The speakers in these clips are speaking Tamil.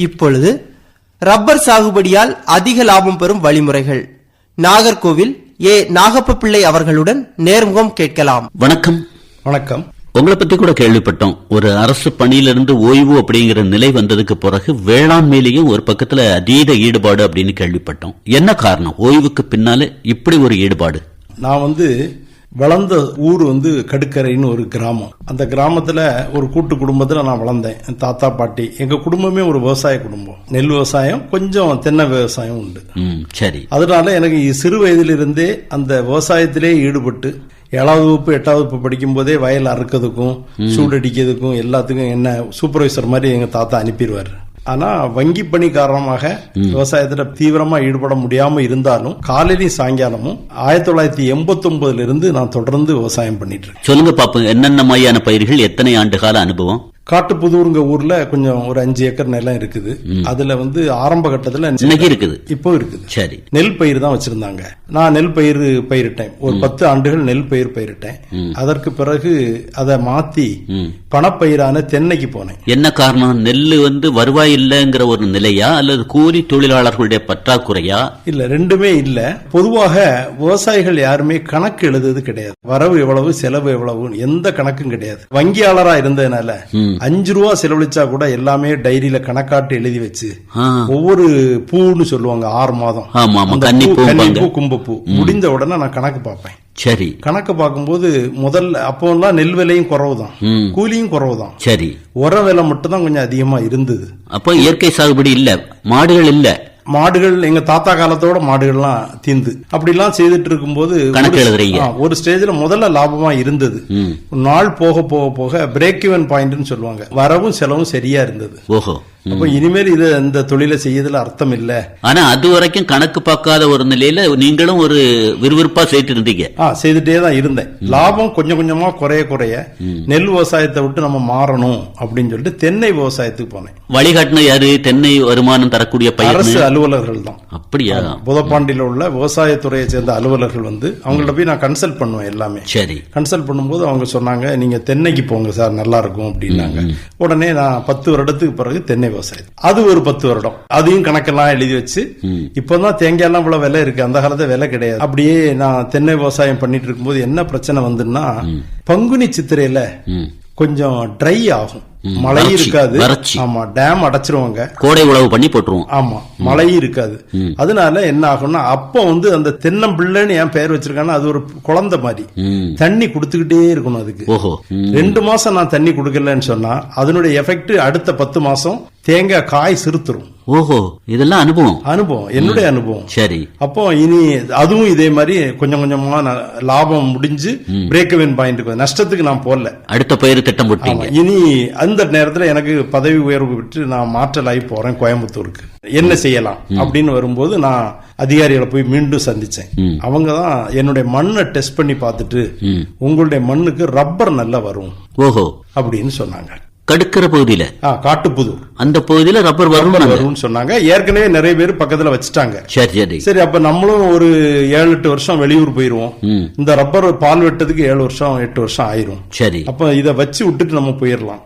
இப்பொழுது ரப்பர் சாகுபடியால் அதிக லாபம் பெறும் வழிமுறைகள். நாகர்கோவில் ஏ. நாகப்ப பிள்ளை அவர்களுடன் நேர்முகம் கேட்கலாம். வணக்கம். வணக்கம். உங்களை பத்தி கூட கேள்விப்பட்டோம். ஒரு அரசு பணியிலிருந்து ஓய்வு அப்படிங்கிற நிலை வந்ததுக்கு பிறகு வேளாண்மையிலையும் ஒரு பக்கத்துல அதீத ஈடுபாடு அப்படின்னு கேள்விப்பட்டோம். என்ன காரணம்? ஓய்வுக்கு பின்னால இப்படி ஒரு ஈடுபாடு? நான் வந்து வளர்ந்த ஊர் வந்து கடுக்கரைன்னு ஒரு கிராமம். அந்த கிராமத்துல ஒரு கூட்டு குடும்பத்துல நான் வளர்ந்தேன். தாத்தா பாட்டி. எங்க குடும்பமே ஒரு விவசாய குடும்பம். நெல் விவசாயம் கொஞ்சம் தென்னை விவசாயம் உண்டு. சரி. அதனால எனக்கு சிறு வயதிலிருந்தே அந்த விவசாயத்திலே ஈடுபட்டு ஏழாவது வகுப்பு எட்டாவது வகுப்பு படிக்கும் போதே வயல் அறுக்கிறதுக்கும் சூடடிக்கிறதுக்கும் எல்லாத்துக்கும் என்ன சூப்பர்வைசர் மாதிரி எங்க தாத்தா அனுப்பிடுவார் ஆனா வங்கி பணி காரணமாக விவசாயத்துல தீவிரமா ஈடுபட முடியாம இருந்தாலும் காலையிலையும் சாயங்காலமும் ஆயிரத்தி தொள்ளாயிரத்தி எண்பத்தி ஒன்பதுல இருந்து நான் தொடர்ந்து விவசாயம் பண்ணிட்டு இருக்கேன். சொல்லுங்க பாப்போம் என்னென்ன மாதிரியான பயிர்கள் எத்தனை ஆண்டு கால அனுபவம்? காட்டுப்புதூருங்க ஊர்ல கொஞ்சம் ஒரு அஞ்சு ஏக்கர் நிலம் இருக்குது. அதுல வந்து ஆரம்ப கட்டத்துல இன்னைக்கு இருக்குது. இப்போ இருக்குது. சரி. நெல் பயிர் தான் வச்சிருந்தாங்க. நான் நெல் பயிர் பயிரிட்டேன். ஒரு பத்து ஆண்டுகள் நெல் பயிர் பயிரிட்டேன். அதற்கு பிறகு அதை மாத்தி. பணப்பயிரான தென்னைக்கு போனேன். என்ன காரணம்? நெல்லு வந்து வருவாய் இல்லைங்கிற ஒரு நிலையா அல்லது கூலி தொழிலாளர்களுடைய பற்றாக்குறையா? இல்ல ரெண்டுமே இல்ல. பொதுவாக விவசாயிகள் யாருமே கணக்கு எழுதுறது கிடையாது. வரவு எவ்வளவு செலவு எவ்வளவு எந்த கணக்கும் கிடையாது. வங்கியாளரா இருந்ததுனால. அஞ்சு ரூபா செலவழிச்சா கூட எல்லாமே டைரியில கணக்காட்டு எழுதி வச்சு ஒவ்வொரு பூன்னு சொல்லுவாங்க ஆறு மாதம். கன்னிப்பூ கும்பப்பூ முடிந்த உடனே நான் கணக்கு பார்ப்பேன். சரி. கணக்கு பார்க்கும்போது முதல்ல அப்போல்லாம் நெல் விலையும் குறவு தான் ம். கூலியும் குறவு தான் சரி. உர விலை மட்டும் தான் கொஞ்சம் அதிகமா இருந்தது. அப்போ இயற்கை சாகுபடி இல்ல. மாடுகள் இல்ல. மாடுகள் எங்க தாத்தா காலத்தோட மாடுகள்லாம் தீந்து. அப்படிலாம் செய்துட்டு இருக்கும்போது ஒரு- ஸ்டேஜ்ல முதல்ல லாபமா இருந்தது. நாள் போக போக போக பிரேக் இவன் பாயிண்ட்னு சொல்லுவாங்க. வரவும் செலவும் சரியா இருந்தது. அப்ப இனிமேல் இது இந்த தொழிலை செய்யறதுல அர்த்தம் இல்ல ஆனா அது வரைக்கும் கணக்கு பார்க்காத ஒரு நிலையில நீங்களும் ஒரு விறுவிறுப்பா செய்து இருந்தீங்க. ஆ செய்துட்டே தான் இருந்தேன். லாபம் கொஞ்சம் கொஞ்சமா குறைய குறைய நெல் விவசாயத்தை விட்டு நம்ம மாறணும் அப்படின்னு சொல்லிட்டு தென்னை விவசாயத்துக்கு போனேன். வழிகாட்டின யாரு? தென்னை வருமானம் தரக்கூடிய அரசு அலுவலர்கள் தான். அப்படியா? புதப்பாண்டியில உள்ள விவசாயத்துறையை சேர்ந்த அலுவலர்கள் வந்து அவங்கள்ட்ட போய் நான் கன்சல்ட் பண்ணுவேன் எல்லாமே. சரி. கன்சல்ட் பண்ணும்போது அவங்க சொன்னாங்க நீங்க தென்னைக்கு போங்க சார் நல்லா இருக்கும் அப்படின்னாங்க. உடனே நான் பத்து வருடத்துக்கு பிறகு தென்னை விவசாயம். அது ஒரு பத்து வருடம். அதையும் கணக்கெல்லாம் எழுதி வச்சு இப்பதான் தேங்காய் எல்லாம் இவ்வளவு விலை இருக்கு. அந்த காலத்துல விலை கிடையாது. அப்படியே நான் தென்னை விவசாயம் பண்ணிட்டு இருக்கும்போது என்ன பிரச்சனை வந்துன்னா பங்குனி சித்திரையில. கொஞ்சம் ட்ரை ஆகும். மழை இருக்காது. ஆமா டேம் அடைச்சிருவாங்க. கோடை உழவு பண்ணி போட்டுருவோம். ஆமா மழையும் இருக்காது. அதனால என்ன ஆகும்னா அப்போ வந்து அந்த தென்னம்பிள்ளைன்னு என் பெயர் வச்சிருக்காங்கன்னா அது ஒரு குழந்தை மாதிரி. தண்ணி கொடுத்துக்கிட்டே இருக்கணும் அதுக்கு. ரெண்டு மாசம் நான் தண்ணி கொடுக்கலன்னு சொன்னா அதனுடைய எஃபெக்ட் அடுத்த பத்து மாசம் தேங்காய் காய் சிறுத்துரும். ஓஹோ இதெல்லாம் அனுபவம். அனுபவம் என்னுடைய அனுபவம். சரி. அப்போ இனி அதுவும் இதே மாதிரி கொஞ்சம் கொஞ்சமா லாபம் முடிஞ்சு பிரேக் பாயிண்ட் நஷ்டத்துக்கு நான் போடல. அடுத்த பயிர் திட்டம் போட்டீங்க. இனி அந்த நேரத்துல எனக்கு பதவி உயர்வு விட்டு நான் மாற்றலாகி போறேன் கோயம்புத்தூருக்கு? என்ன செய்யலாம்? அப்படின்னு வரும்போது நான் அதிகாரிகளை போய் மீண்டும் சந்திச்சேன். அவங்க தான் என்னுடைய மண்ணை டெஸ்ட் பண்ணி பார்த்துட்டு உங்களுடைய மண்ணுக்கு ரப்பர் நல்லா வரும் ஓஹோ. அப்படின்னு சொன்னாங்க. கடுக்கிற பகுதியில. ஆ காட்டுப்புதூர் அந்த பகுதியில ரப்பர் வரும் சொன்னாங்க. ஏற்கனவே நிறைய பேர் பக்கத்துல வச்சுட்டாங்க. சரி சரி. சரி அப்ப நம்மளும் ஒரு ஏழு எட்டு வருஷம் வெளியூர் போயிருவோம். இந்த ரப்பர் பால் வெட்டதுக்கு ஏழு வருஷம் எட்டு வருஷம் ஆயிரும். சரி. அப்ப இத வச்சு விட்டுட்டு நம்ம போயிடலாம்.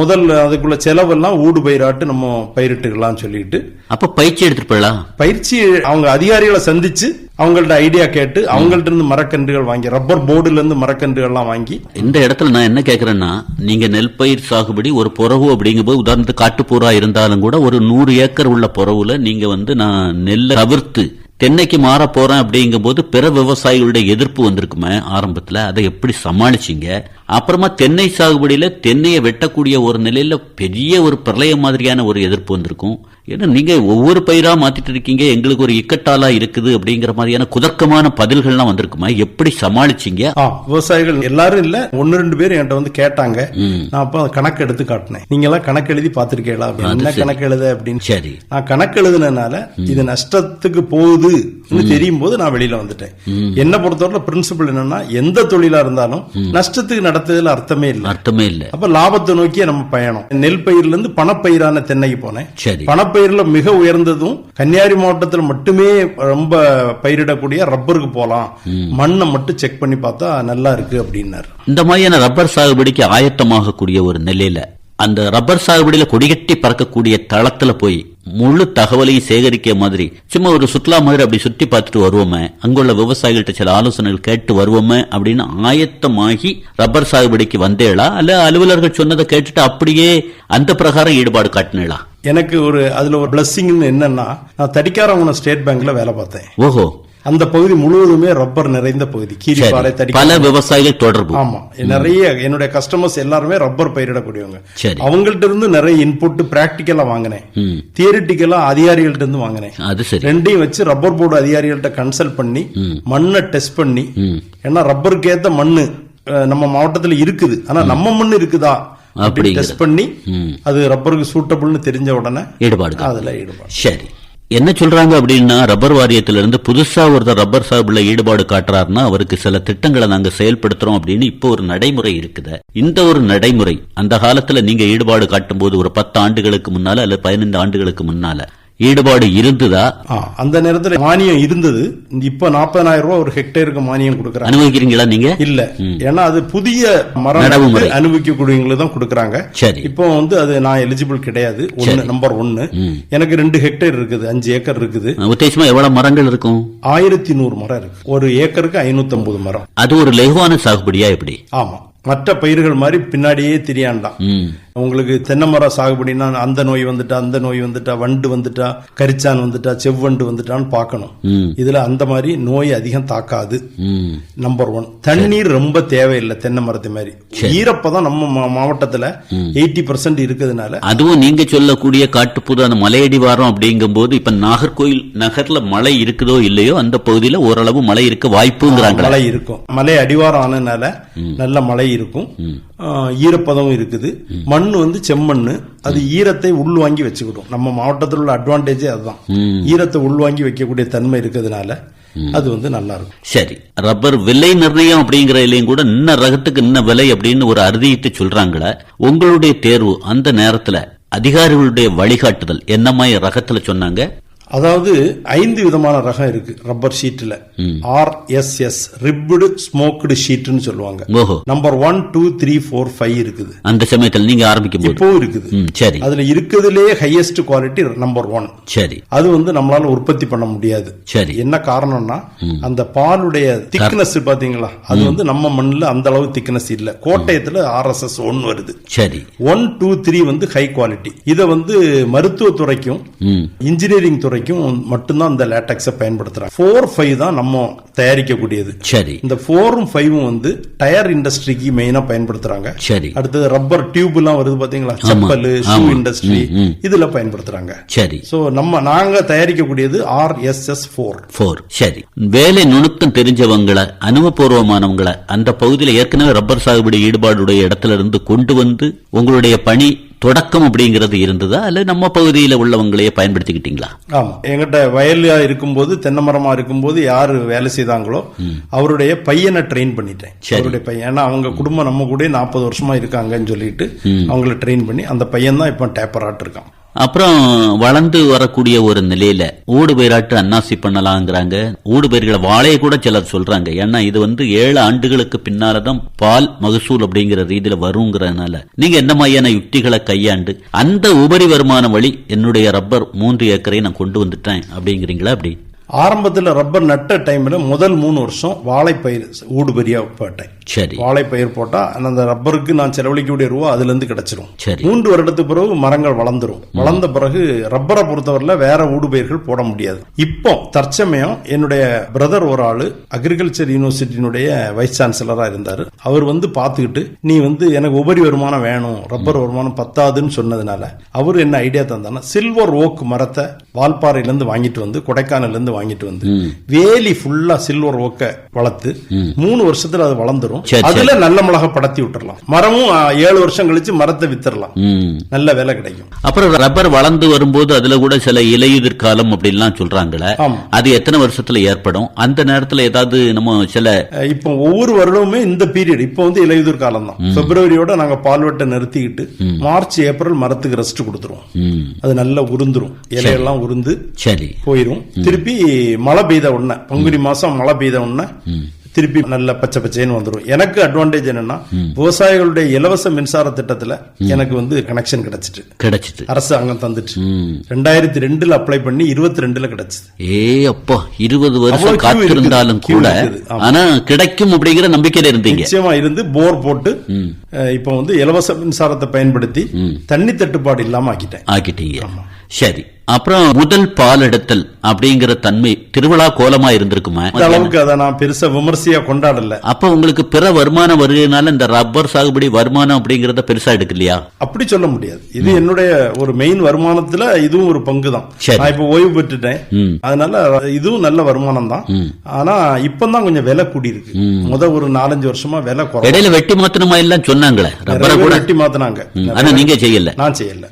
முதல்ல அதுக்குள்ள செலவெல்லாம் ஊடு பயிராட்டு நம்ம பயிரிட்டுக்கலாம்னு சொல்லிட்டு அப்ப பயிற்சி எடுத்துட்டு போயிடலாம் பயிற்சி அவங்க அதிகாரிகளை சந்திச்சு அவங்கள்ட்ட ஐடியா கேட்டு அவங்கள்ட்ட இருந்து மரக்கன்றுகள் வாங்கி ரப்பர் போர்டுல இருந்து மரக்கன்றுகள்லாம் வாங்கி இந்த இடத்துல நான் என்ன கேக்குறேன்னா நீங்க நெல் பயிர் சாகுபடி ஒரு புறவு அப்படிங்கும்போது உதாரணத்துக்கு காட்டுப்பூரா இருந்தாலும் கூட ஒரு நூறு ஏக்கர் உள்ள புறவுல நீங்க வந்து நான் நெல்லை தவிர்த்து தென்னைக்கு மாற போறேன் அப்படிங்கும்போது பிற விவசாயிகளுடைய எதிர்ப்பு வந்திருக்குமே ஆரம்பத்துல அதை எப்படி சமாளிச்சீங்க? அப்புறமா தென்னை சாகுபடியில தென்னையை வெட்டக்கூடிய ஒரு நிலையில பெரிய ஒரு பிரளயம் மாதிரியான ஒரு எதிர்ப்பு வந்திருக்கும். ஏன்னா நீங்க ஒவ்வொரு பயிரா மாத்திட்டு இருக்கீங்க எங்களுக்கு ஒரு இக்கட்டாலா இருக்குது அப்படிங்கிற மாதிரியான குதர்க்கமான பதில்கள்லாம் வந்திருக்குமா? எப்படி சமாளிச்சீங்க? விவசாயிகள் எல்லாரும் இல்ல ஒன்னு ரெண்டு பேர் என்கிட்ட வந்து கேட்டாங்க. நான் அப்ப கணக்கு எடுத்து காட்டினேன். நீங்க எல்லாம் கணக்கு எழுதி பாத்திருக்கீங்களா அப்படின்னு என்ன கணக்கு எழுத அப்படின்னு. சரி. நான் கணக்கு எழுதுனதுனால இது நஷ்டத்துக்கு போகுது தெரியும் போது நான் வெளியில வந்துட்டேன். என்ன பொறுத்தவரை பிரின்சிபல் என்னன்னா எந்த தொழிலா இருந்தாலும் நஷ்டத்துக்கு நடத்துறதுல அர்த்தமே இல்லை. அர்த்தமே இல்ல. அப்ப லாபத்தை நோக்கிய நம்ம பயணம். நெல் பயிர்ல இருந்து பணப்பயிரான தென்னைக்கு போனேன். சரி. பணப்பயிர்ல மிக உயர்ந்ததும் கன்னியாகுமரி மாவட்டத்தில் மட்டுமே ரொம்ப பயிரிடக்கூடிய ரப்பருக்கு போலாம் மண்ணை மட்டும் செக் பண்ணி பார்த்தா நல்லா இருக்கு அப்படின்னாரு. இந்த மாதிரியான ரப்பர் சாகுபடிக்கு ஆயத்தமாகக்கூடிய ஒரு நிலையில அந்த ரப்பர் சாகுபடியில கொடிகட்டி பறக்கக்கூடிய தளத்துல போய் முழு தகவலையும் சேகரிக்க மாதிரி சும்மா ஒரு சுற்றுலா மாதிரி அப்படி சுத்தி பார்த்துட்டு வருவோமே அங்குள்ள விவசாயிகள்ட்ட சில ஆலோசனைகள் கேட்டு வருவோமே அப்படின்னு ஆயத்தமாகி ரப்பர் சாகுபடிக்கு வந்தேளா? அல்ல அலுவலர்கள் சொன்னதை கேட்டுட்டு அப்படியே அந்த பிரகாரம் ஈடுபாடு காட்டினேளா? எனக்கு ஒரு அதுல ஒரு பிளஸ்ஸிங்னு என்னன்னா நான் தடிக்காரவன ஸ்டேட் பேங்க்ல வேலை பார்த்தேன். ஓஹோ. அந்த பகுதி முழுவதுமே ரப்பர் நிறைந்த பகுதி. கீரிப்பாறை. தடி பல விவசாயிகள் தொடர்பு. ஆமா. நிறைய என்னுடைய கஸ்டமர்ஸ் எல்லாருமே ரப்பர் பயிரிடக்கூடியவங்க. அவங்கள்ட்ட இருந்து நிறைய இன்புட் பிராக்டிக்கலா வாங்கினேன். தியரிட்டிக்கலா அதிகாரிகள்ட்ட இருந்து வாங்கினேன். ரெண்டையும் வச்சு ரப்பர் போர்டு அதிகாரிகள்ட்ட கன்சல்ட் பண்ணி மண்ணை டெஸ்ட் பண்ணி ஏன்னா ரப்பருக்கு ஏத்த மண்ணு நம்ம மாவட்டத்துல இருக்குது. ஆனா நம்ம மண்ணு இருக்குதா? அப்படிங்கிறது. டெஸ்ட் பண்ணி அது ரப்பருக்கு சூட்டபிள்னு தெரிஞ்ச உடனே ஈடுபாடு. அதுல ஈடுபாடு. சரி. என்ன சொல்றாங்க அப்படின்னா ரப்பர் வாரியத்திலிருந்து புதுசா ஒருத்தர் ரப்பர் சாப்பில் ஈடுபாடு காட்டுறாருன்னா அவருக்கு சில திட்டங்களை நாங்க செயல்படுத்துறோம் அப்படின்னு இப்போ ஒரு நடைமுறை இருக்குது. இந்த ஒரு நடைமுறை அந்த காலத்துல நீங்க ஈடுபாடு காட்டும் போது ஒரு பத்து ஆண்டுகளுக்கு முன்னால அல்லது பதினைந்து ஆண்டுகளுக்கு முன்னால ஈடுபாடு இருந்ததா? அந்த நேரத்துல மானியம் இருந்தது. இப்ப நாற்பதாயிரம் ரூபாய் ஒரு ஹெக்டேருக்கு மானியம் கொடுக்கறாங்க. அனுபவிக்கிறீங்களா நீங்க? இல்ல. ஏன்னா அது புதிய மரம் அனுபவிக்கக்கூடியவங்களுக்கு தான் கொடுக்கறாங்க. இப்போ வந்து அது நான் எலிஜிபிள் கிடையாது. ஒன்னு நம்பர் ஒன்னு எனக்கு ரெண்டு ஹெக்டேர் இருக்குது அஞ்சு ஏக்கர் இருக்குது. உத்தேசமா எவ்வளவு மரங்கள் இருக்கும்? ஆயிரத்தி நூறு மரம் இருக்கு. ஒரு ஏக்கருக்கு ஐநூத்தி ஐம்பது மரம். அது ஒரு லகுவான சாகுபடியா எப்படி? ஆமா. மற்ற பயிர்கள் மாதிரி பின்னாடியே திரியாண்டாம் உங்களுக்கு தென்னை மரம் சாகுபடினா அந்த நோய் வந்துட்டா அந்த நோய் வந்துட்டா வண்டு வந்துட்டா கரிச்சான் வந்துட்டா செவ்வண்டு வந்துட்டான்னு பார்க்கணும். இதுல அந்த மாதிரி நோய் அதிகம் தாக்காது. நம்பர் ஒன் தண்ணீர் ரொம்ப தேவையில்லை தென்னை மரத்து மாதிரி ஈரப்பதம் நம்ம மாவட்டத்துல எயிட்டி பர்சன்ட் இருக்கிறதுனால அதுவும் நீங்க சொல்லக்கூடிய காட்டுப்புது அந்த மலையடிவாரம் அப்படிங்கும்போது இப்ப நாகர்கோயில் நகர்ல மழை இருக்குதோ இல்லையோ அந்த பகுதியில ஓரளவு மழை இருக்க வாய்ப்புங்கிறாங்களா. மழை இருக்கும். மலை அடிவாரம் ஆனதுனால நல்ல மழை இருக்கும். ஈரப்பதம் இருக்குது. மண் வந்து செம்மண்ணு. அது ஈரத்தை உள்வாங்கி வச்சுக்கிடும் நம்ம மாவட்டத்தில் உள்ள அட்வான்டேஜே அதுதான். ஈரத்தை உள்வாங்கி வைக்கக்கூடிய தன்மை இருக்கிறதுனால அது வந்து நல்லா இருக்கும் சரி. ரப்பர் விலை நிர்ணயம் அப்படிங்கறதுலயும் கூட இன்ன ரகத்துக்கு இன்ன விலை அப்படின்னு ஒரு அறுதியிட்டு சொல்றாங்களே உங்களுடைய தேர்வு அந்த நேரத்துல அதிகாரிகளுடைய வழிகாட்டுதல் என்ன மாதிரி ரகத்துல சொன்னாங்க? அதாவது ஐந்து விதமான ரகம் இருக்கு rubber ஷீட்ல R S S ribbed smoked ஷீட்னு சொல்லுவாங்க. Number one two three four five இருக்குது. அந்த சமயத்துல நீங்க ஆரம்பிக்கும் போது. இப்பவும் இருக்குது. சரி. அதுல இருக்கிறதுலயே ஹையஸ்ட் குவாலிட்டி நம்பர் ஒன் சரி. அது வந்து நம்மளால உற்பத்தி பண்ண முடியாது. சரி. என்ன காரணம்னா அந்த பாலுடைய திக்னஸ் பாத்தீங்களா அது வந்து நம்ம மண்ணுல அந்த அளவு திக்னஸ் இல்ல. கோட்டயத்துல ஆர்எஸ்எஸ் ஒன் வருது. சரி. ஒன் டூ த்ரீ வந்து ஹை குவாலிட்டி இத வந்து மருத்துவ துறைக்கும் இன்ஜினியரிங் துறைக்கும் மட்டும்தான் இந்த லேட்டக்ஸை பயன்படுத்துறாங்க. ஃபோர் ஃபைவ் தான் நம்ம தயாரிக்கக்கூடியது. சரி. இந்த ஃபோரும் ஃபைவும் வந்து டயர் இண்டஸ்ட்ரிக்கு மெயினா பயன்படுத்துறாங்க. சரி. அடுத்தது ரப்பர் டியூப் எல்லாம் வருது பாத்தீங்களா? செப்பல் ஷூ. இண்டஸ்ட்ரி. இதுல பயன்படுத்துறாங்க. சரி. சோ நம்ம நாங்க தயாரிக்கக்கூடியது R S S four four சரி. வேலை நுணுக்கம் தெரிஞ்சவங்களை அனுபவபூர்வமானவங்களை அந்த பகுதியில் ஏற்கனவே ரப்பர் சாகுபடி ஈடுபாடுடைய இடத்துல இருந்து கொண்டு வந்து உங்களுடைய பணி தொடக்கம் அப்படிங்கிறது இருந்ததா? அல்ல நம்ம பகுதியில் உள்ளவங்களையே பயன்படுத்திக்கிட்டீங்களா? ஆமா. எங்கிட்ட வயல்ல இருக்கும்போது தென்னை மரமா இருக்கும்போது யாரு வேலை செய்தாங்களோ அவருடைய பையனை ட்ரெயின் பண்ணிட்டேன். அவருடைய பையன். ஏன்னா அவங்க குடும்பம் நம்ம கூட நாற்பது வருஷமா இருக்காங்கன்னு சொல்லிட்டு அவங்கள ட்ரெயின் பண்ணி அந்த பையன் தான் இப்ப டேப்பர் இருக்கான் அப்புறம் வளர்ந்து வரக்கூடிய ஒரு நிலையில ஊடு பயிராட்டு அன்னாசி பண்ணலாங்கிறாங்க. ஊடு பயிர்களை வாழையை கூட சிலர் சொல்றாங்க. ஏன்னா இது வந்து ஏழு ஆண்டுகளுக்கு பின்னாலதான் பால் மகசூல் அப்படிங்கிற ரீதியில வருங்கிறதுனால. நீங்க எந்த மாதிரியான யுக்திகளை கையாண்டு அந்த உபரி வருமான வழி என்னுடைய ரப்பர் மூன்று ஏக்கரை நான் கொண்டு வந்துட்டேன் அப்படிங்கிறீங்களா அப்படி? ஆரம்பத்தில் ரப்பர் நட்ட டைம்ல முதல் மூணு வருஷம் வாழைப்பயிர் ஊடுபரியா போட்டேன் சரி. வாழைப்பயிர் போட்டா அந்த ரப்பருக்கு நான் செலவழிக்கக்கூடிய ரூபா அதுல இருந்து கிடைச்சிரும். சரி. மூன்று வருடத்துக்கு பிறகு மரங்கள் வளர்ந்துரும். வளர்ந்த பிறகு ரப்பரை பொறுத்தவரையில வேற ஊடுபயிர்கள் போட முடியாது. இப்போ தற்சமயம் என்னுடைய பிரதர் ஒரு ஆளு அக்ரிகல்ச்சர் யூனிவர்சிட்டியினுடைய வைஸ் சான்சலரா இருந்தாரு. அவர் வந்து பார்த்துக்கிட்டு நீ வந்து எனக்கு உபரி வருமானம் வேணும் ரப்பர் வருமானம் பத்தாதுன்னு சொன்னதுனால அவர் என்ன ஐடியா தந்தானா சில்வர் ஓக் மரத்தை வால்பாறையில இருந்து வாங்கிட்டு வந்து கொடைக்கானல்ல இருந்து வாங்கிட்டு வந்து வேலி ஃபுல்லா சில்வர் ஓக்க வளர்த்து மூணு வருஷத்துல அது வளர்ந்துரும். சரி, அதுல நல்ல மிளகா படத்தி விட்டுறலாம். மரமும் ஏழு வருஷம் கழிச்சு மரத்தை வித்துறலாம். நல்ல விலை கிடைக்கும். அப்புறம் ரப்பர் வளர்ந்து வரும்போது அதுல கூட சில இலையுதிர் காலம் அப்படின்லாம் சொல்றாங்களே. அது எத்தனை வருஷத்துல ஏற்படும்? அந்த நேரத்துல ஏதாவது நம்ம சில இப்போ ஒவ்வொரு வருடமுமே இந்த பீரியட் இப்போ வந்து இலையுதிர் காலம் தான் பிப்ரவரியோட நாங்க பால்வெட்டை நிறுத்திக்கிட்டு மார்ச் ஏப்ரல் மரத்துக்கு ரெஸ்ட் கொடுத்துருவோம். அது நல்லா உருந்துரும். இலையெல்லாம் உருந்து சரி. போயிரும். திருப்பி மழை பெய்த உடனே பங்குனி மாசம் மழை பெய்த உடனே திருப்பி நல்ல பச்சை பச்சைன்னு வந்துரும். எனக்கு அட்வான்டேஜ் என்னன்னா விவசாயிகளுடைய இலவச மின்சார திட்டத்துல எனக்கு வந்து கனெக்ஷன் கிடைச்சிட்டு. கிடைச்சிட்டு. அரசாங்கம் தந்துட்டு. ரெண்டாயிரத்தி ரெண்டுல அப்ளை பண்ணி இருபத்தி ரெண்டுல கிடைச்சது. ஏ அப்பா இருபது வருஷம் காத்திருந்தாலும். கூட. ஆனா கிடைக்கும் அப்படிங்கிற நம்பிக்கையில இருந்தீங்க. நிச்சயமா இருந்து போர் போட்டு இப்ப வந்து இலவச மின்சாரத்தை பயன்படுத்தி தண்ணி தட்டுப்பாடு இல்லாம ஆக்கிட்டேன். ஆக்கிட்டீங்க. சரி. அப்புறம் முதல் பால் எடுத்தல் அப்படிங்கிற தன்மை திருவிழா கோலமா இருந்திருக்குமா? அளவுக்கு அதை நான் பெருசா விமர்சையா கொண்டாடல. அப்ப உங்களுக்கு பிற வருமானம் வருகிறதுனால இந்த ரப்பர் சாகுபடி வருமானம் அப்படிங்கறத பெருசா எடுக்கலையா? அப்படி சொல்ல முடியாது. இது என்னுடைய ஒரு மெயின் வருமானத்துல இதுவும் ஒரு பங்கு தான். நான் இப்ப ஓய்வு பெற்றுட்டேன். அதனால இதுவும் நல்ல வருமானம் தான் ஆனா இப்பதான் கொஞ்சம் விலை கூடி இருக்கு முத ஒரு நாலஞ்சு வருஷமா விலை குறை இடையில வெட்டி மாத்தணுமா எல்லாம் சொன்னாங்களே? ரப்பரை கூட? வெட்டி மாத்தினாங்க. ஆனா நீங்க செய்யல. நான் செய்யல.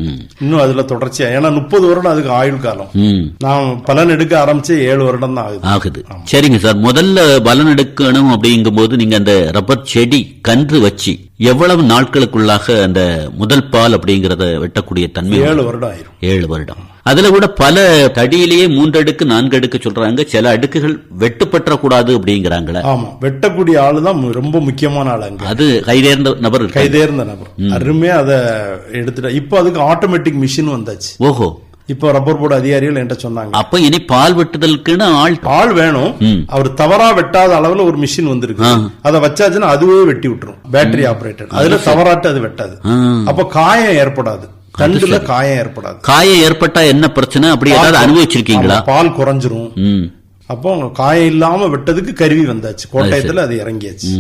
இன்னும் அதுல தொடர்ச்சியா. ஏன்னா முப்பது வருடம் அதுக்கு ஆயுள் காலம். நான் பலன் எடுக்க ஆரம்பிச்சு ஏழு வருடம் தான் ஆகுது. ஆகுது. சரிங்க சார். முதல்ல பலன் எடுக்கணும் அப்படிங்கும்போது நீங்க அந்த ரப்பர் செடி கன்று வச்சு எவ்வளவு நாட்களுக்குள்ளாக அந்த முதல் பால் அப்படிங்கறத வெட்டக்கூடிய தன்மை ஏழு வருடம் ஆயிரும். ஏழு வருடம். அதுல கூட பல தடியிலேயே மூன்று அடுக்கு நான்கு அடுக்கு சொல்றாங்க. சில அடுக்குகள் வெட்டுப்பற்ற கூடாது அப்படிங்கிறாங்களே. ஆமா. வெட்டக்கூடிய ஆளு தான் ரொம்ப முக்கியமான ஆளு அங்க. அது கைதேர்ந்த நபர். கைதேர்ந்த நபர். அருமையா அதை எடுத்துட்டா. இப்போ அதுக்கு ஆட்டோமேட்டிக் மிஷின் வந்தாச்சு. ஓஹோ. இப்போ ரப்பர் போர்டு அதிகாரிகள் என்கிட்ட சொன்னாங்க. அப்ப இனி பால் வெட்டுதலுக்குன்னு ஆள் ஆள் வேணும். அவர் தவறா வெட்டாத அளவுல ஒரு மிஷின் வந்திருக்கு. அதை வச்சாச்சுன்னா அதுவே வெட்டி விட்டுரும். பேட்டரி ஆபரேட்டர் அதுல தவறாட்டு அது வெட்டாது. அப்ப காயம் ஏற்படாது. தண்டுல காயம் ஏற்படாது. காயம் ஏற்பட்டா என்ன பிரச்சனை? அப்படி ஏதாவது அனுபவிச்சிருக்கீங்களா? பால் குறைஞ்சிரும். அப்போ காயம் இல்லாம வெட்டதுக்கு கருவி வந்தாச்சு. கோட்டயத்துல அது இறங்கியாச்சு.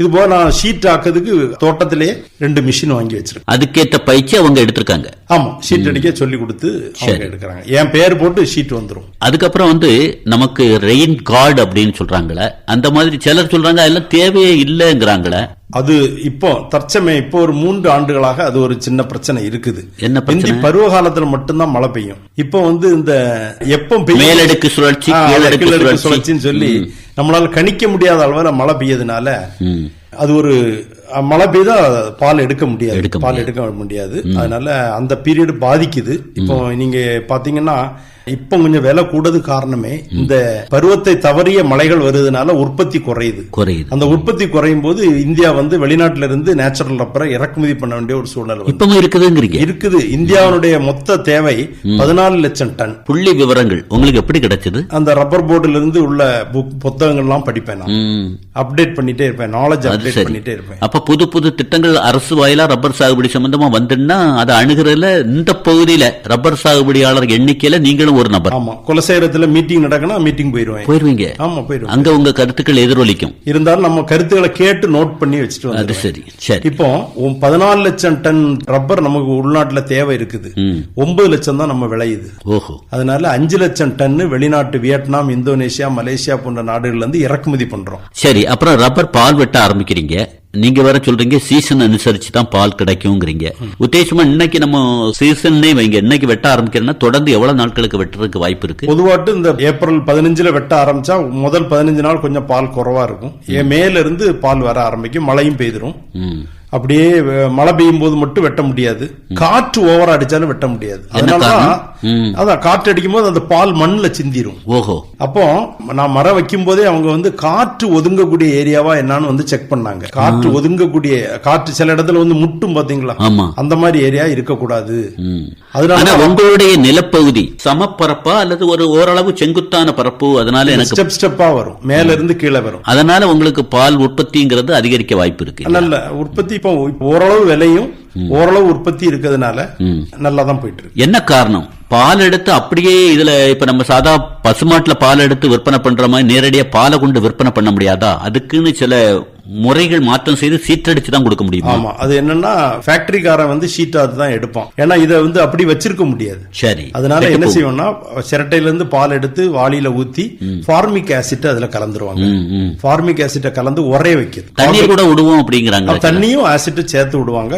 இது போல நான் ஷீட் ஆக்குறதுக்கு தோட்டத்திலேயே ரெண்டு மிஷின் வாங்கி வச்சிருக்கேன். அதுக்கேத்த பயிற்சி அவங்க எடுத்திருக்காங்க. ஆமா ஷீட் அடிக்க சொல்லி கொடுத்து அவங்க எடுக்கிறாங்க. என் பேர் போட்டு ஷீட் வந்துரும். அதுக்கப்புறம் வந்து நமக்கு ரெயின் கார்டு அப்படின்னு சொல்றாங்களே அந்த மாதிரி சிலர் சொல்றாங்க அதெல்லாம் தேவையே இல்லைங்கிறாங்களே. அது இப்போ தற்சமயம் இப்போ ஒரு மூன்று ஆண்டுகளாக அது ஒரு சின்ன பிரச்சனை இருக்குது. என்ன? முந்தி பருவ காலத்துல மட்டும்தான் மழை பெய்யும். இப்போ வந்து இந்த எப்போ மேலடுக்கு சுழற்சி சுழற்சின்னு சொல்லி நம்மளால கணிக்க முடியாத அளவுல மழை பெய்யதுனால. அது ஒரு மழை பெய்தா பால் எடுக்க முடியாது. பால் எடுக்க முடியாது. அதனால அந்த பீரியட் பாதிக்குது. இப்போ நீங்க பாத்தீங்கன்னா இப்போ கொஞ்சம் விலை கூடது காரணமே இந்த பருவத்தை தவறிய மழைகள் வருவதனால உற்பத்தி குறையுது. குறையுது. அந்த உற்பத்தி குறையும் போது இந்தியா வந்து வெளிநாட்டுல இருந்து நேச்சுரல் ரப்பரை இறக்குமதி பண்ண வேண்டிய ஒரு சூழ்நிலை இப்பவும் இருக்குதுங்கிறீங்க? இருக்குது. இந்தியாவுடைய மொத்த தேவை பதினாலு லட்சம் டன். புள்ளி விவரங்கள். உங்களுக்கு எப்படி கிடைச்சது? அந்த ரப்பர் போர்டுல இருந்து உள்ள புக் புத்தகங்கள்லாம் படிப்பேன் நான். அப்டேட் பண்ணிட்டே இருப்பேன். நாலேஜ் அப்டேட் பண்ணிட்டே இருப்பேன். அப்ப புது புது திட்டங்கள் அரசு வாயிலா ரப்பர் சாகுபடி சம்பந்தமா வந்துன்னா அதை அணுகிறதுல இந்த பகுதியில ரப்பர் சாகுபடியாளர் எண்ணிக்கையில நீங்களும் ஒரு நபர். ஆமா குலசேகரத்துல மீட்டிங் நடக்கணும் மீட்டிங் போயிருவேன் போயிருவீங்க. ஆமா போயிருவேன் அங்க உங்க கருத்துக்கள் எதிரொலிக்கும். இருந்தாலும் நம்ம கருத்துக்களை கேட்டு நோட் பண்ணி வச்சுட்டு அது சரி சரி. இப்போ பதினாலு லட்சம் டன் ரப்பர் நமக்கு உள்நாட்டுல தேவை இருக்குது. ஒன்பது லட்சம் தான் நம்ம விளையுது. ஓஹோ. அதனால அஞ்சு லட்சம் டன்னு வெளிநாட்டு வியட்நாம் இந்தோனேஷியா மலேசியா போன்ற நாடுகள்ல இருந்து இறக்குமதி பண்றோம். சரி அப்புறம் ரப்பர் பால் வெட்ட ஆரம்பிக்கிறீங்க. நீங்க வேற சொல்றீங்க சீசன் அனுசரிச்சு தான் பால் கிடைக்குங்கிறீங்க உத்தேசமா இன்னைக்கு நம்ம சீசன்னே வைங்க இன்னைக்கு வெட்ட ஆரம்பிக்கிறேன்னா தொடர்ந்து எவ்வளவு நாட்களுக்கு வெட்டுறதுக்கு வாய்ப்பு இருக்கு? பொதுவாட்டு இந்த ஏப்ரல் பதினஞ்சுல வெட்ட ஆரம்பிச்சா முதல் பதினஞ்சு நாள் கொஞ்சம் பால் குறைவா இருக்கும். ஏன் மேல இருந்து பால் வர ஆரம்பிக்கும் மழையும் பெய்திரும். அப்படியே மழை பெய்யும் போது மட்டும் வெட்ட முடியாது. காற்று ஓவரா அடிச்சாலும் வெட்ட முடியாது. அதனாலதான். அதான் காற்று அடிக்கும் போது அந்த பால் மண்ணுல சிந்திரும். ஓஹோ. அப்போ நான் மரம் வைக்கும் போதே அவங்க வந்து காற்று ஒதுங்கக்கூடிய ஏரியாவா என்னன்னு வந்து செக் பண்ணாங்க. காற்று ஒதுங்கக்கூடிய காற்று சில இடத்துல வந்து முட்டும் பாத்தீங்களா? அந்த மாதிரி ஏரியா இருக்கக்கூடாது. அதனால உங்களுடைய நிலப்பகுதி சமப்பரப்பா அல்லது ஒரு ஓரளவு செங்குத்தான பரப்பு அதனால எனக்கு ஸ்டெப் ஸ்டெப்பா வரும். மேல இருந்து கீழே வரும். அதனால உங்களுக்கு பால் உற்பத்திங்கிறது அதிகரிக்க வாய்ப்பு இருக்கு நல்ல உற்பத்தி இப்போ ஓரளவு விலையும் ஓரளவு உற்பத்தி இருக்கிறதுனால நல்லா தான் போயிட்டு இருக்கு என்ன காரணம்? பால் எடுத்து அப்படியே இதுல இப்ப நம்ம சாதா பசுமாட்டுல பால் எடுத்து விற்பனை பண்ற மாதிரி நேரடியா பாலை கொண்டு விற்பனை பண்ண முடியாதா? அதுக்குன்னு சில முறைகள் மாற்றம் செய்து சீற்றடிச்சு தான் கொடுக்க முடியுமா? ஆமா. அது என்னன்னா ஃபேக்டரிக்காரன் வந்து ஷீட்டா தான் எடுப்பான். ஏன்னா இதை வந்து அப்படி வச்சிருக்க முடியாது. சரி. அதனால என்ன. செய்வோம்னா சிரட்டையில இருந்து பால் எடுத்து வாளியில ஊத்தி ஃபார்மிக் ஆசிட் அதுல கலந்துருவாங்க. ஃபார்மிக் ஆசிட்ட கலந்து உரைய வைக்குது. தண்ணீர் கூட விடுவோம் அப்படிங்கிறாங்க அப்ப தண்ணியும் ஆசிட் சேர்த்து விடுவாங்க.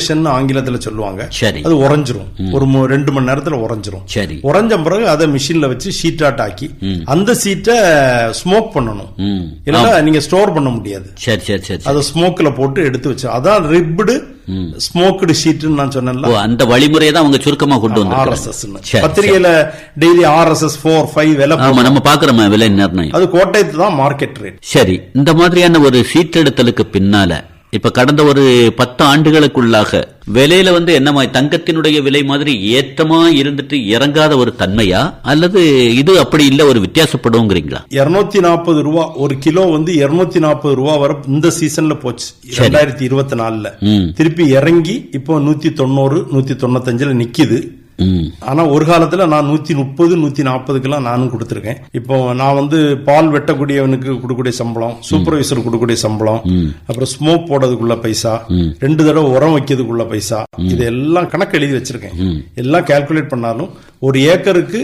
காகுலேஷன் ஆங்கிலத்துல சொல்லுவாங்க. சரி. அது உறைஞ்சிரும். ஒரு ரெண்டு மணி நேரத்துல உறைஞ்சிரும். சரி. உறைஞ்ச பிறகு அதை மிஷின்ல வச்சு ஷீட்டாட் ஆக்கி அந்த சீட்டை ஸ்மோக் பண்ணணும். இல்லைன்னா நீங்க ஸ்டோர் பண்ண முடியாது. சரி சரி சரி. அதை ஸ்மோக்ல போட்டு எடுத்து வச்சு அதான் ரிப்டு ஸ்மோக்டு ஷீட்னு நான் சொன்னேன்ல. அந்த வழிமுறையை தான் அவங்க சுருக்கமா கொண்டு வந்து ஆர்எஸ்எஸ் பத்திரிகையில டெய்லி ஆர்எஸ்எஸ் ஃபோர் ஃபைவ் விலை. நம்ம பாக்குறோமே விலை நிர்ணயம் அது கோட்டயத்து தான் மார்க்கெட் ரேட் சரி இந்த மாதிரியான ஒரு சீட்டெடுத்தலுக்கு பின்னால இப்ப கடந்த ஒரு பத்து ஆண்டுகளுக்குள்ளாக விலையில வந்து என்ன மாதிரி தங்கத்தினுடைய விலை மாதிரி ஏற்றமா இருந்துட்டு இறங்காத ஒரு தன்மையா? அல்லது இது அப்படி இல்ல ஒரு வித்தியாசப்படுங்கிறீங்களா? இருநூத்தி நாற்பது ரூபா ஒரு கிலோ வந்து இருநூத்தி நாற்பது ரூபா வரை இந்த சீசன்ல போச்சு. ரெண்டாயிரத்தி இருபத்தி நாலுல. திருப்பி இறங்கி இப்போ நூத்தி தொண்ணூறு நூத்தி தொண்ணூத்தஞ்சுல நிக்குது. ஆனா ஒரு காலத்துல நான் நூத்தி முப்பது நூத்தி நாற்பதுக்கெல்லாம் நானும் கொடுத்துருக்கேன். இப்போ நான் வந்து பால் வெட்டக்கூடியவனுக்கு கொடுக்கக்கூடிய சம்பளம் சூப்பர்வைசர் கொடுக்கக்கூடிய சம்பளம் அப்புறம் ஸ்மோக் போடுறதுக்குள்ள பைசா ரெண்டு தடவை உரம் வைக்கிறதுக்குள்ள பைசா இது எல்லாம் கணக்கு எழுதி வச்சிருக்கேன். எல்லாம் கால்குலேட் பண்ணாலும் ஒரு ஏக்கருக்கு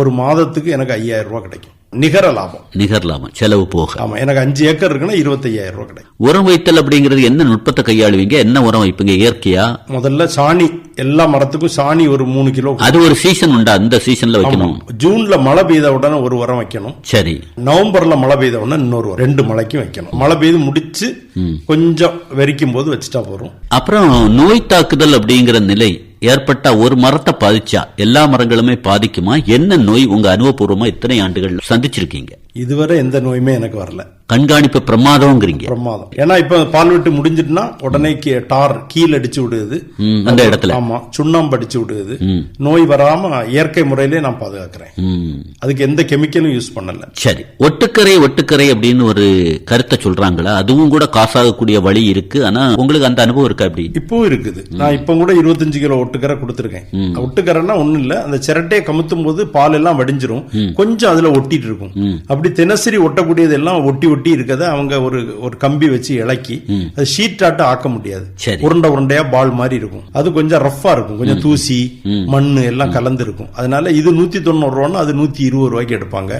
ஒரு மாதத்துக்கு எனக்கு ஐயாயிரம் ரூபாய் கிடைக்கும். நிகர லாபம். நிகர் லாபம் செலவு போக. ஆமா எனக்கு அஞ்சு ஏக்கர் இருக்குன்னா இருபத்தி ஐயாயிரம் ரூபாய் கிடைக்கும். உரம் வைத்தல் அப்படிங்கிறது என்ன நுட்பத்தை கையாளுவீங்க? என்ன உரம் வைப்பீங்க? இயற்கையா? முதல்ல சாணி எல்லா மரத்துக்கும் சாணி ஒரு மூணு கிலோ அது ஒரு சீசன் உண்டா? அந்த சீசன்ல வைக்கணும். ஜூன்ல மழை பெய்த உடனே ஒரு உரம் வைக்கணும். சரி. நவம்பர்ல மழை பெய்த உடனே இன்னொரு. ரெண்டு மழைக்கும் வைக்கணும். மழை பெய்து முடிச்சு கொஞ்சம் வெறிக்கும் போது வச்சுட்டா போறோம் அப்புறம் நோய் தாக்குதல் அப்படிங்கிற நிலை ஏற்பட்டா ஒரு மரத்தை பாதிச்சா எல்லா மரங்களுமே பாதிக்குமா? என்ன நோய் உங்க அனுபவபூர்வமா இத்தனை ஆண்டுகள் சந்திச்சிருக்கீங்க? இதுவரை எந்த நோயுமே எனக்கு வரல. கண்காணிப்பு பிரமாதம்ங்கிறீங்க. பிரமாதம். ஏன்னா இப்ப பால் வெட்டு முடிஞ்சிட்டுனா உடனே டார் கீழ் அடிச்சு விடுது. அந்த இடத்துல. ஆமா சுண்ணாம்பு அடிச்சு விடுது. நோய் வராம இயற்கை முறையிலே நான் பாதுகாக்கிறேன். அதுக்கு எந்த கெமிக்கலும் யூஸ் பண்ணல. சரி. ஒட்டுக்கரை ஒட்டுக்கரை அப்படின்னு ஒரு கருத்தை சொல்றாங்களா? அதுவும் கூட காசாகக்கூடிய வழி இருக்கு. ஆனா உங்களுக்கு அந்த அனுபவம் இருக்கா அப்படி இப்போ இருக்குது. நான் இப்ப கூட இருபத்தஞ்சு கிலோ ஒட்டுக்கரை கொடுத்துருக்கேன். ஒட்டுக்கரைன்னா ஒண்ணும் இல்ல. அந்த சிரட்டையை கமுத்தும் போது பால் எல்லாம் வடிஞ்சிரும். கொஞ்சம் அதுல ஒட்டிட்டு இருக்கும். அப்படி தினசரி ஒட்டக்கூடியது எல்லாம் ஒட்டி ஒட்டி இருக்கத அவங்க ஒரு ஒரு கம்பி வச்சு இலக்கி அது ஷீட்டாட்ட ஆக்க முடியாது. உருண்டை உருண்டையா பால் மாதிரி இருக்கும். அது கொஞ்சம் ரஃப்பா இருக்கும். கொஞ்சம் தூசி மண்ணு எல்லாம் கலந்து இருக்கும் அதனால இது நூத்தி தொண்ணூறு ரூபான்னா அது நூத்தி இருபது ரூபாய்க்கு எடுப்பாங்க.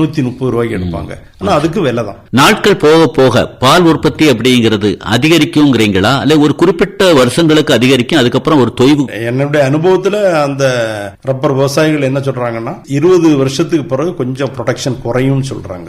நூத்தி முப்பது ரூபாய்க்கு எடுப்பாங்க. ஆனா அதுக்கு விலை தான். நாட்கள் போக போக பால் உற்பத்தி அப்படிங்கிறது அதிகரிக்குங்கிறீங்களா? அல்ல ஒரு குறிப்பிட்ட வருஷங்களுக்கு அதிகரிக்கும் அதுக்கப்புறம் ஒரு தொய்வு? என்னுடைய அனுபவத்துல அந்த ரப்பர் விவசாயிகள் என்ன சொல்றாங்கன்னா இருபது வருஷத்துக்கு பிறகு கொஞ்சம் ப்ரொடக்ஷன் குறையும்னு சொல்றாங்க.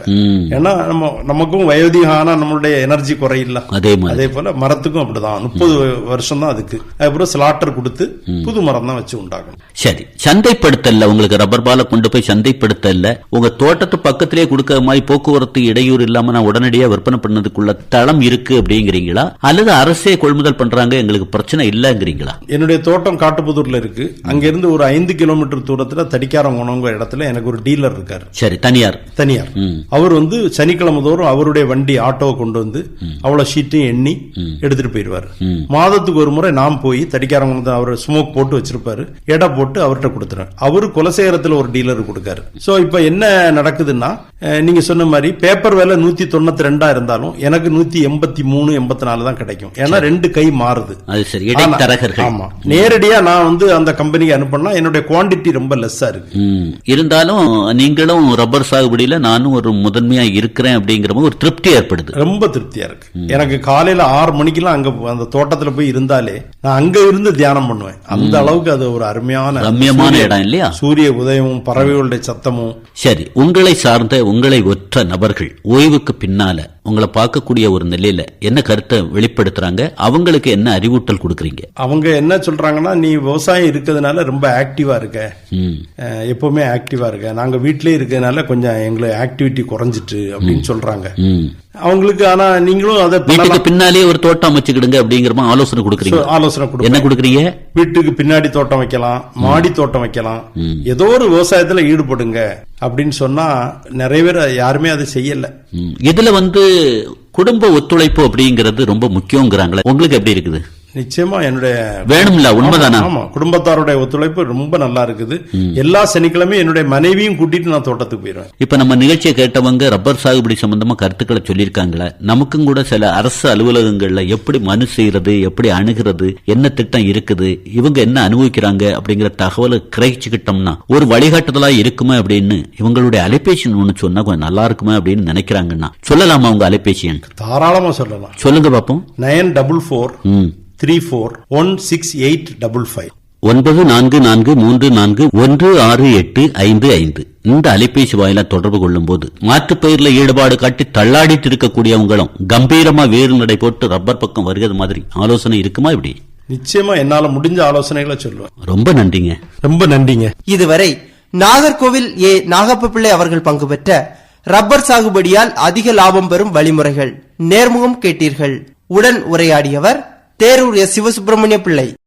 ஏன்னா நம்ம நமக்கும் வயோதிகம் ஆனா நம்மளுடைய எனர்ஜி குறையில்ல. அதே மாதிரி. அதே போல மரத்துக்கும் அப்படிதான். முப்பது வருஷம் தான் அதுக்கு. அதுக்கப்புறம் ஸ்லாட்டர் கொடுத்து புது மரம் தான் வச்சு உண்டாக்கணும். சரி. சந்தைப்படுத்தல உங்களுக்கு ரப்பர் பாலை கொண்டு போய் சந்தைப்படுத்தல உங்க தோட்டத்து பக்கத்திலே கொடுக்கற மாதிரி போக்குவரத்து இடையூறு இல்லாம நான் உடனடியா விற்பனை பண்ணதுக்குள்ள தளம் இருக்கு அப்படிங்கிறீங்களா? அல்லது அரசே கொள்முதல் பண்றாங்க எங்களுக்கு பிரச்சனை இல்லைங்கிறீங்களா? என்னுடைய தோட்டம் காட்டுப்புதூர்ல இருக்கு. அங்க இருந்து ஒரு ஐந்து கிலோமீட்டர் தூரத்துல தடிக்காரங்குணங்கிற இடத்துல எனக்கு ஒரு டீலர் இருக்காரு. சரி தனியார். தனியார். அவர் வந்து சனிக்கிழமை தோறும் அவருடைய வண்டி ஆட்டோவை கொண்டு வந்து அவ்வளவு ஷீட்டையும் எண்ணி எடுத்துட்டு போயிடுவாரு. மாதத்துக்கு ஒரு முறை நான் போய் தடிக்காரங்க வந்து அவர் ஸ்மோக் போட்டு வச்சிருப்பாரு. எடை போட்டு அவர்கிட்ட கொடுத்துருவேன். அவரு குலசேகரத்துல ஒரு டீலர் கொடுக்காரு. சோ இப்ப என்ன நடக்குதுன்னா நீங்க சொன்ன மாதிரி பேப்பர் விலை நூத்தி தொண்ணூத்தி ரெண்டா இருந்தாலும் எனக்கு நூத்தி எண்பத்தி மூணு எண்பத்தி நாலு தான் கிடைக்கும். ஏன்னா ரெண்டு கை மாறுது. ஆமா. நேரடியா நான் வந்து அந்த கம்பெனிக்கு அனுப்பினா என்னுடைய குவாண்டிட்டி ரொம்ப லெஸ்ஸா இருக்கு. இருந்தாலும் நீங்களும் ரப்பர் சாகுபடியில நானும் ஒரு முதன்மையா இருக்கிறேன் அப்படிங்கிற ஒரு திருப்தி ஏற்படுது. ரொம்ப திருப்தியா இருக்கு. எனக்கு காலையில ஆறு மணிக்கெல்லாம் அங்க அந்த தோட்டத்துல போய் இருந்தாலே நான் அங்க இருந்து தியானம் பண்ணுவேன். அந்த அளவுக்கு அது ஒரு அருமையான ரம்யமான இடம் இல்லையா? சூரிய உதயமும் பறவைகளுடைய சத்தமும் சரி உங்களை சார்ந்த உங்களை ஒற்ற நபர்கள் ஓய்வுக்கு பின்னால உங்களை பார்க்கக்கூடிய ஒரு நிலையில என்ன கருத்தை வெளிப்படுத்துறாங்க? அவங்களுக்கு என்ன அறிவூட்டல் கொடுக்குறீங்க? அவங்க என்ன சொல்றாங்கன்னா நீ விவசாயம் இருக்கிறதுனால ரொம்ப ஆக்டிவா இருக்க. எப்பவுமே ஆக்டிவா இருக்க. நாங்க வீட்டிலே இருக்கிறதுனால கொஞ்சம் எங்களை ஆக்டிவிட்டி குறைஞ்சிட்டு அப்படின்னு சொல்றாங்க. அவங்களுக்கு ஆனா நீங்களும் அதை வீட்டுக்கு. பின்னாலேயே ஒரு தோட்டம் அமைச்சுக்கிடுங்க அப்படிங்கிற ஆலோசனை கொடுக்குறீங்க. ஆலோசனை கொடுப்பேன். என்ன கொடுக்குறீங்க? வீட்டுக்கு பின்னாடி தோட்டம் வைக்கலாம் மாடி தோட்டம் வைக்கலாம். ஏதோ ஒரு விவசாயத்துல ஈடுபடுங்க. அப்படின்னு சொன்னா நிறைய பேர் யாருமே அதை செய்யல. இதில் இதுல வந்து குடும்ப ஒத்துழைப்பு அப்படிங்கிறது ரொம்ப முக்கியங்கிறாங்களே. உங்களுக்கு எப்படி இருக்குது? நிச்சயமா என்னுடைய வேணும்ல உண்மைதானா? ஆமா குடும்பத்தாருடைய ஒத்துழைப்பு ரொம்ப நல்லா இருக்குது. எல்லா சனிக்கிழமையும் என்னுடைய மனைவியும் கூட்டிட்டு நான் தோட்டத்துக்கு போயிருவேன் இப்ப நம்ம நிகழ்ச்சியை கேட்டவங்க ரப்பர் சாகுபடி சம்பந்தமா கருத்துக்களை சொல்லியிருக்காங்களே நமக்கும் கூட சில அரசு அலுவலகங்கள்ல எப்படி மனு செய்யறது எப்படி அணுகிறது என்ன திட்டம் இருக்குது இவங்க என்ன அனுபவிக்கிறாங்க அப்படிங்கிற தகவலை கிரகிச்சுக்கிட்டோம்னா ஒரு வழிகாட்டுதலா இருக்குமே அப்படின்னு இவங்களுடைய அலைபேசி ஒண்ணு சொன்னா கொஞ்சம் நல்லா இருக்குமே அப்படின்னு நினைக்கிறாங்கன்னா சொல்லலாமா உங்க அலைபேசி எண்? தாராளமா சொல்லலாம். சொல்லுங்க பாப்போம். Nine double four three four one six eight double five ஒன்பது நான்கு நான்கு மூன்று நான்கு ஒன்று ஆறு எட்டு ஐந்து ஐந்து. இந்த அலைபேசி வாயில தொடர்பு கொள்ளும் போது மாற்றுப் பயிர்ல ஈடுபாடு காட்டி தள்ளாடிட்டு இருக்கக்கூடியவங்களும் கம்பீரமா வேறு நடை போட்டு ரப்பர் பக்கம் வருகிறது மாதிரி ஆலோசனை இருக்குமா இப்படி? நிச்சயமா என்னால முடிஞ்ச ஆலோசனைகளை சொல்லுவேன். ரொம்ப நன்றிங்க. ரொம்ப நன்றிங்க. இதுவரை நாகர்கோவில் ஏ நாகப்ப பிள்ளை அவர்கள் பங்கு பெற்ற ரப்பர் சாகுபடியால் அதிக லாபம் பெறும் வழிமுறைகள் நேர்முகம் கேட்டீர்கள். உடன் உரையாடியவர் தேரூர் எஸ் சிவசுப்பிரமணிய பிள்ளை.